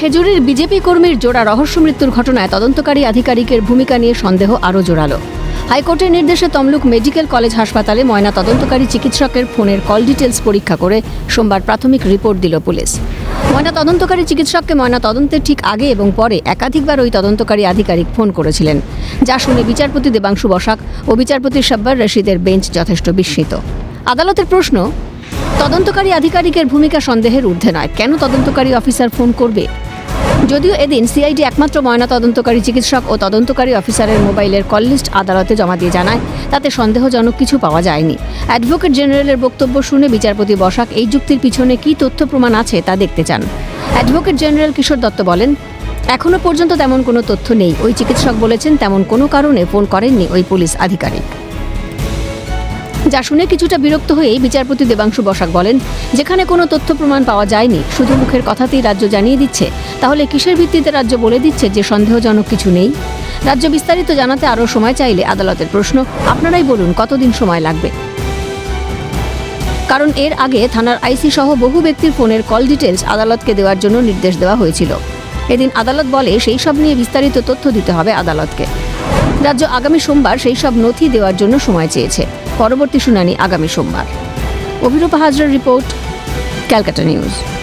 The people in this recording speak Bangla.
খেজুরির বিজেপি কর্মীর জোড়া রহস্য মৃত্যুর ঘটনায় তদন্তকারী আধিকারিকের ভূমিকা নিয়ে সন্দেহ আরও জোরালো। হাইকোর্টের নির্দেশে তমলুক মেডিকেল কলেজ হাসপাতালে ময়না তদন্তকারী চিকিৎসকের ফোনের কল ডিটেলস পরীক্ষা করে সোমবার প্রাথমিক রিপোর্ট দিল পুলিশ। ময়না তদন্তকারী চিকিৎসককে ময়না তদন্তের ঠিক আগে এবং পরে একাধিকবার ওই তদন্তকারী আধিকারিক ফোন করেছিলেন, যা শুনে বিচারপতি দেবাংশু বসাক ও বিচারপতি সাব্বার রশিদের বেঞ্চ যথেষ্ট বিস্মিত। আদালতের প্রশ্ন, তদন্তকারী আধিকারিকের ভূমিকা সন্দেহের ঊর্ধ্বে নয়। কেন তদন্তকারী অফিসার ফোন করবে? যদিও এদিন সিআইডি একমাত্র ময়না তদন্তকারী চিকিৎসক ও তদন্তকারী অফিসারের মোবাইলের কল লিস্ট আদালতে জমা দিয়ে জানায়। তাতে সন্দেহজনক কিছু পাওয়া যায়নি। অ্যাডভোকেট জেনারেলের বক্তব্য শুনে বিচারপতি বসাক এই যুক্তির পিছনে কী তথ্য প্রমাণ আছে তা দেখতে চান। অ্যাডভোকেট জেনারেল কিশোর দত্ত বলেন এখনও পর্যন্ত তেমন কোনো তথ্য নেই। ওই চিকিৎসক বলেছেন তেমন কোনো কারণে ফোন করেননি ওই পুলিশ আধিকারিক। যা শুনে কিছুটা বিরক্ত হয়েই বিচারপতি দেবাংশু বসাক বলেন, যেখানে কোনো তথ্য প্রমাণ পাওয়া যায়নি, শুধু মুখের কথাতেই রাজ্য জানিয়ে দিচ্ছে। তাহলে কিসের ভিত্তিতে রাজ্য বলে দিচ্ছে যে সন্দেহজনক কিছু নেই? রাজ্য বিস্তারিত জানাতে আরও সময় চাইলে আদালতের প্রশ্ন। আপনারাই বলুন, কতদিন সময় লাগবে? কারণ এর আগে থানার আইসি সহ বহু ব্যক্তির ফোনের কল ডিটেলস আদালতকে দেওয়ার জন্য নির্দেশ দেওয়া হয়েছিল। এদিন আদালত বলে, সেই সব নিয়ে বিস্তারিত তথ্য দিতে হবে আদালতকে। রাজ্য আগামী সোমবার সেই সব নথি দেওয়ার জন্য সময় চেয়েছে। পরবর্তী শুনানি আগামী সোমবার। অভিরূপা হাজরার রিপোর্ট ক্যালকাটা নিউজ।